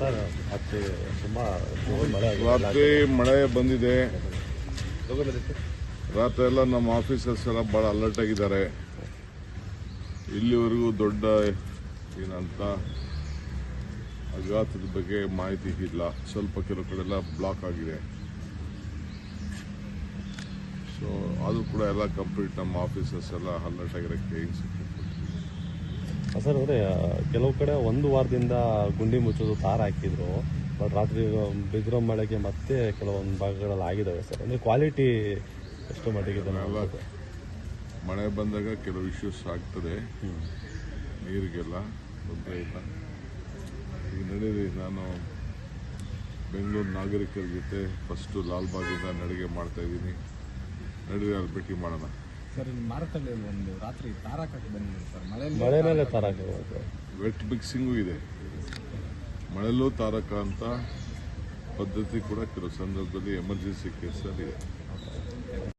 ಮತ್ತೆ ರಾತ್ರಿ ಮಳೆ ಬಂದಿದೆ. ರಾತ್ರಿ ಎಲ್ಲ ನಮ್ಮ ಆಫೀಸರ್ಸ್ ಎಲ್ಲ ಭಾಳ ಅಲರ್ಟ್ ಆಗಿದ್ದಾರೆ. ಇಲ್ಲಿವರೆಗೂ ದೊಡ್ಡ ಏನಂತ ಅಘಾತದ ಬಗ್ಗೆ ಮಾಹಿತಿ ಇಲ್ಲ. ಸ್ವಲ್ಪ ಕೆಲವು ಕಡೆ ಎಲ್ಲ ಬ್ಲಾಕ್ ಆಗಿದೆ. ಸೊ ಆದರೂ ಕೂಡ ಎಲ್ಲ ಕಂಪ್ಲೀಟ್ ನಮ್ಮ ಆಫೀಸರ್ಸ್ ಎಲ್ಲ ಅಲರ್ಟ್ ಆಗಿರೋಕ್ಕೆ ಸರ್ ಅವರೇ ಕೆಲವು ಕಡೆ ಒಂದು ವಾರದಿಂದ ಗುಂಡಿ ಮುಚ್ಚೋದು ತಾರ ಹಾಕಿದ್ರು ಬಟ್ ರಾತ್ರಿ ಬಿದ್ರೋ ಮಳೆಗೆ ಮತ್ತೆ ಕೆಲವೊಂದು ಭಾಗಗಳಲ್ಲಿ ಆಗಿದ್ದಾವೆ ಸರ್. ಅಂದರೆ ಕ್ವಾಲಿಟಿ ಎಷ್ಟು ಮಟ್ಟಿಗೆ ಮಳೆ ಬಂದಾಗ ಕೆಲವು ಇಶ್ಯೂಸ್ ಆಗ್ತದೆ. ನೀರಿಗೆಲ್ಲ ತೊಂದರೆ ಇಲ್ಲ. ಈಗ ನಡೀರಿ ನಾನು ಬೆಂಗಳೂರು ನಾಗರಿಕರ ಜೊತೆ ಫಸ್ಟು ಲಾಲ್ಬಾಗಿಂದ ನಡಿಗೆ ಮಾಡ್ತಾಯಿದ್ದೀನಿ ನಡೀರಿ ಅಲ್ಲಿ ಭೇಟಿ ಮಾಡೋಣ. ಸರ್ ಇಲ್ಲಿ ಮಾರಕಲ್ಲಿ ಒಂದು ರಾತ್ರಿ ತಾರಾಕಕ್ಕೆ ಬಂದಿದೆ ಸರ್. ಮಳೆಯಲ್ಲಿ ಮಳೆ ಮೇಲೆ ತಾರ ಹಾಕಿರೋದು ವೆಟ್ ಮಿಕ್ಸಿಂಗು ಇದೆ. ಮಳೆಲ್ಲೂ ತಾರಕ ಅಂತ ಪದ್ಧತಿ ಕೂಡ ಕೆಲವು ಸಂದರ್ಭದಲ್ಲಿ ಎಮರ್ಜೆನ್ಸಿ ಕೇಸಲ್ಲಿ ಇದೆ.